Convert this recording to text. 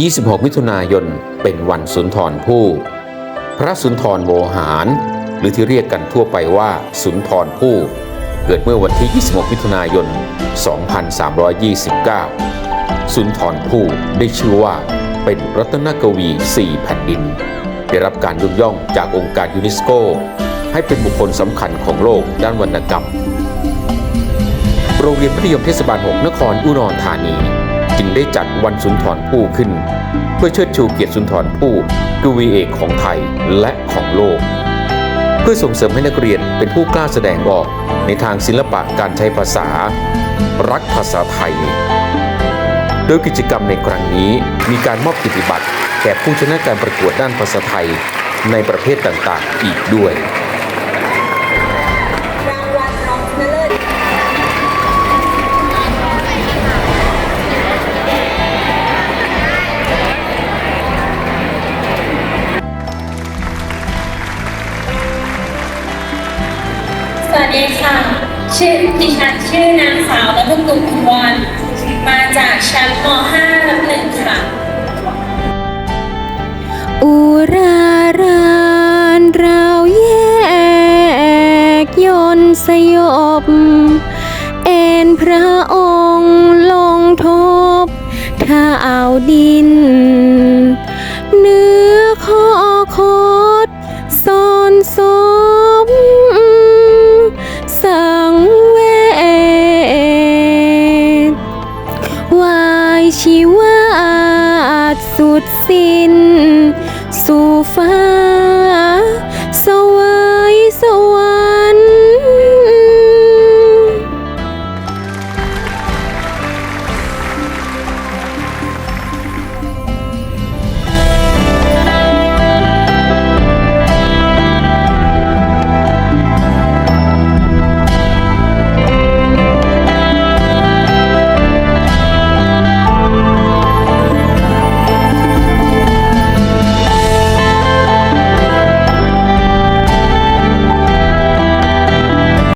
26 มิถุนายนเป็นวันสุนทรภู่ พระสุนทรโวหาร หรือที่เรียกกันทั่วไปว่าสุนทรภู่ เกิดเมื่อวันที่ 26 มิถุนายน 2329 สุนทรภู่ได้ชื่อว่าเป็นรัตนกวีสี่แผ่นดิน ได้รับการยกย่องจากองค์การยูเนสโก ให้เป็นบุคคลสำคัญของโลกด้านวรรณกรรม โรงเรียนมัธยมเทศบาล 6 นครอุดรธานี จึงได้จัดวันสุนทรภู่ขึ้น เพื่อเชิดชูเกียรติสุนทรภู่กวีเอกของไทยและของโลก เพื่อส่งเสริมให้นักเรียนเป็นผู้กล้าแสดงออกในทางศิลปะการใช้ภาษา รักภาษาไทย โดยกิจกรรมในครั้งนี้มีการมอบกิติบัตรแก่ผู้ชนะการประกวดด้านภาษาไทยในประเภทต่างๆ อีกด้วย ดีค่ะ ชื่อดิฉันชื่อนางสาวรัตนกุลคุวันมาจากชั้นม .5 รับหนึ่งค่ะ อุรารานราวแยกยนสยบ เอ็นพระ ชีวาสุดสิ้น สู่ฟ้า